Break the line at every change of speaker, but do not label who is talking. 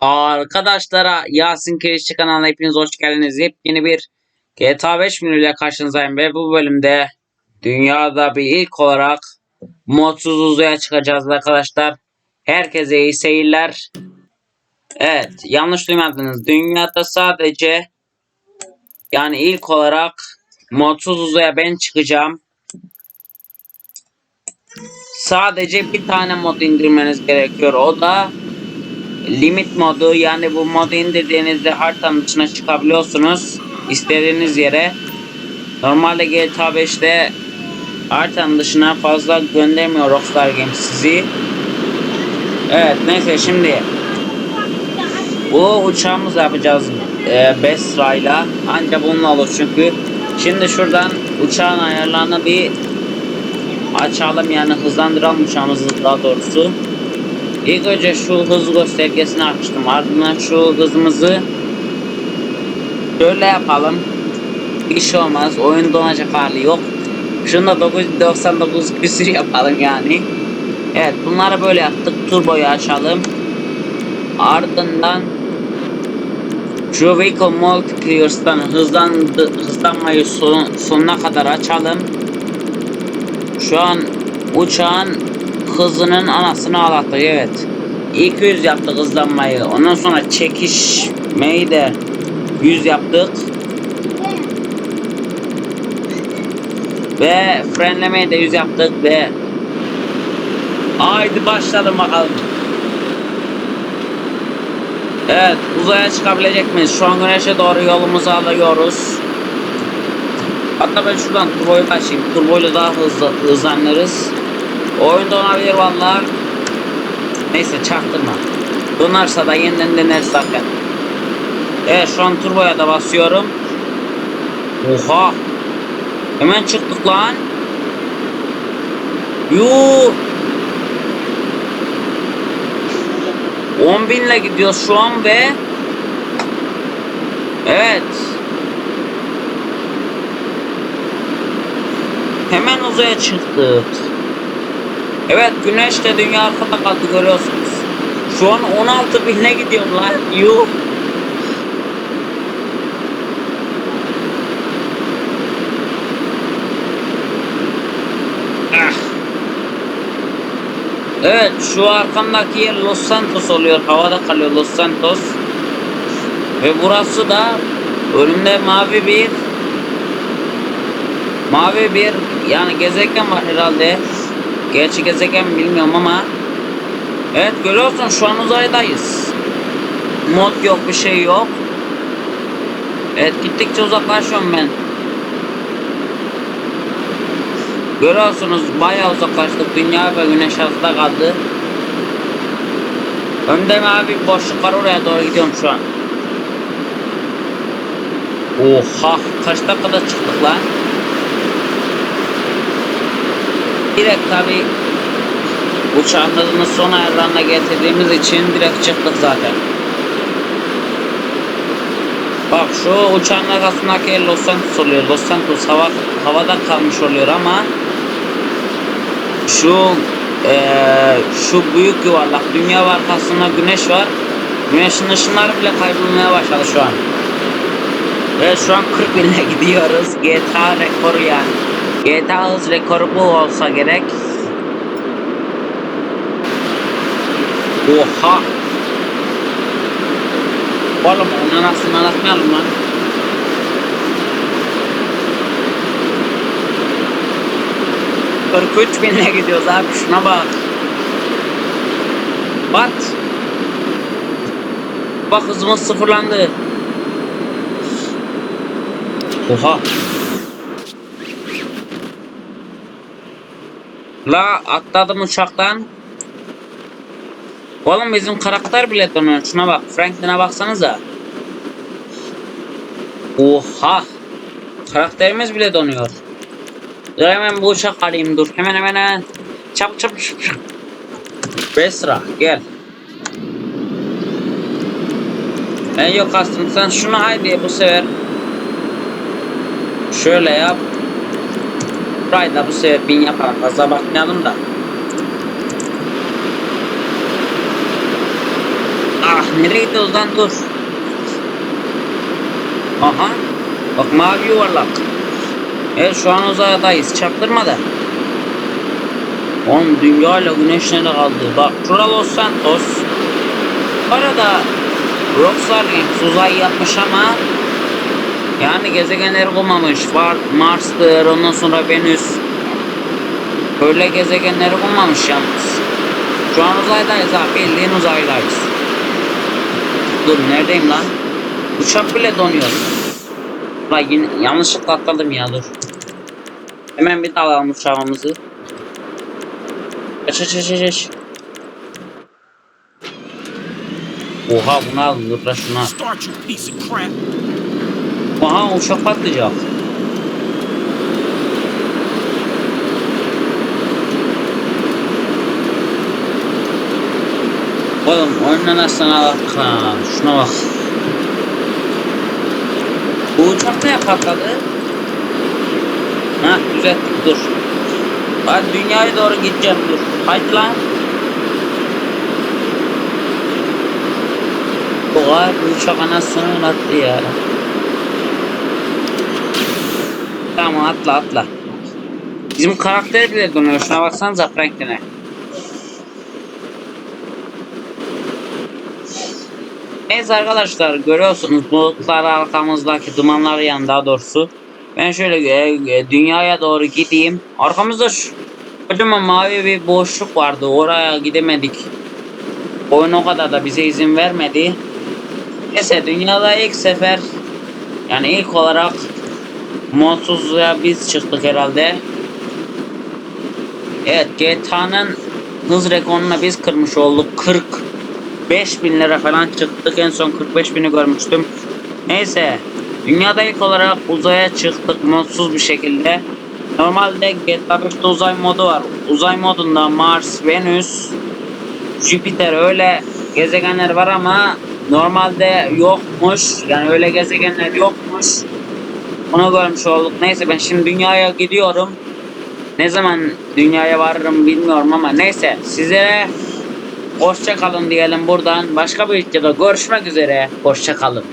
Arkadaşlara Yasin Kirişçi kanalına hepiniz hoş geldiniz. Yepyeni bir GTA 5 ile karşınızdayım ve bu bölümde dünyada bir ilk olarak modsuz uzaya çıkacağız arkadaşlar. Herkese iyi seyirler. Evet yanlış duymadınız. Dünyada sadece yani ilk olarak modsuz uzaya ben çıkacağım. Sadece bir tane mod indirmeniz gerekiyor. O da limit modu yani bu modu indirdiğinizde haritanın dışına çıkabiliyorsunuz istediğiniz yere. Normalde GTA 5'te haritanın dışına fazla göndermiyor Rockstar Games sizi. Evet neyse şimdi bu uçağımızı yapacağız e, Besra ile ancak bununla olur çünkü şimdi şuradan uçağın ayarlarını bir açalım yani hızlandıralım uçağımızı daha doğrusu. İlk önce şu hız göstergesini açtım. Ardından şu hızımızı şöyle yapalım. Bir şey olmaz. Oyun donacak hali yok. Şunu da 999 küsür yapalım yani. Evet bunları böyle yaptık. Turboyu açalım. Ardından şu Vehicle Multipliers'tan hızlandı, hızlanmayı son, sonuna kadar açalım. Şu an uçağın hızının anasını ağlattık evet. 200 yaptık hızlanmayı. Ondan sonra çekişmeyi de 100 yaptık. Ve frenlemeyi de 100 yaptık ve Haydi başladım bakalım. Evet uzaya çıkabilecek miyiz? Şu an güneşe doğru yolumuzu alıyoruz. Hatta ben şuradan turboyu açayım. Turboyla daha hızlı hızlanırız. Oyun donabilir valla. Neyse çaktırma. Donarsa da yeniden deneriz zaten. Evet şu an turboya da basıyorum. Oha. Hemen çıktık lan. Yuh. 10 binle gidiyoruz şu an ve Evet. Hemen uzaya çıktık. Evet güneş de dünya arkada kaldı görüyorsunuz. Şu an 16 bine gidiyorum lan. Yuh. Ah. Evet şu arkamdaki yer Los Santos oluyor. Havada kalıyor Los Santos. Ve burası da önümde mavi bir mavi bir yani gezegen var herhalde. Gerçi gezegen mi bilmiyorum ama Evet görüyorsun şu an uzaydayız. Mod yok bir şey yok. Evet gittikçe uzaklaşıyorum ben. Görüyorsunuz bayağı uzaklaştık. Dünya ve güneş arasında kaldı. Önde mavi boşluk var oraya doğru gidiyorum şu an. Oha kaç dakikada çıktık lan? Direkt tabi uçağımızın son ayarlarına getirdiğimiz için direkt çıktık zaten. Bak şu uçağın arkasındaki Los Santos oluyor. Los Santos hava, havada kalmış oluyor ama şu eee, şu büyük yuvarlak dünya var arkasında güneş var. Güneşin ışınları bile kaybolmaya başladı şu an. Ve şu an 40 binle gidiyoruz. GTA rekoru yani. GTA hız rekoru bu olsa gerek. Oha. Oğlum onun anasını anlatmayalım lan. Kırk üç binle gidiyoruz abi şuna bak. What? Bak hızımız sıfırlandı. Oha. La atladım uçaktan. Oğlum bizim karakter bile donuyor. Şuna bak. Franklin'e baksanıza. Oha. Karakterimiz bile donuyor. Dur hemen bu uçak arayayım dur. Hemen hemen hemen. Çabuk çabuk çabuk. çabuk. Besra gel. Ben yok aslında sen şunu haydi bu sefer. Şöyle yap. Burayı da bu sefer bin yapalım. Fazla bakmayalım da. Ah. nereye gidiyoruz lan dur. Aha. Bak mavi yuvarlak. Evet şu an uzaydayız. Çaktırma da. Oğlum dünya ile güneş nerede kaldı? Bak şura Santos. Bu arada Rockstar Games uzay yapmış ama yani gezegenleri bulmamış. Mars'tır ondan sonra Venüs. Böyle gezegenleri bulmamış yalnız. Şu an uzaydayız abi bildiğin uzaydayız. Dur neredeyim lan? Uçak bile donuyor. Lan yine yanlışlıkla atladım ya dur. Hemen bir alalım uçağımızı. Aç aç aç aç. Oha bunu alın dur da şunu al. Oha uçak patlayacak. Oğlum oyundan aslına bak ha. Şuna bak. Bu uçak ne patladı? Ha düzelttik dur. Ben dünyaya doğru gideceğim dur. Haydi lan. Bu uçak anasını attı ya. Tamam atla atla. Bizim karakter bile dönüyor. Şuna baksanıza Franklin'e. Neyse arkadaşlar görüyorsunuz bulutlar arkamızdaki dumanlar yan daha doğrusu. Ben şöyle e, e, dünyaya doğru gideyim. Arkamızda şu kocaman mavi bir boşluk vardı. Oraya gidemedik. Oyun o kadar da bize izin vermedi. Neyse dünyada ilk sefer yani ilk olarak modsuzluğa biz çıktık herhalde. Evet GTA'nın hız rekorunu biz kırmış olduk. 45 bin lira falan çıktık. En son 45 bini görmüştüm. Neyse. Dünyada ilk olarak uzaya çıktık modsuz bir şekilde. Normalde GTA 5'te uzay modu var. Uzay modunda Mars, Venüs, Jüpiter öyle gezegenler var ama normalde yokmuş. Yani öyle gezegenler yokmuş. Onu görmüş olduk. Neyse ben şimdi dünyaya gidiyorum. Ne zaman dünyaya varırım bilmiyorum ama neyse sizlere hoşça kalın diyelim buradan. Başka bir videoda görüşmek üzere. Hoşça kalın.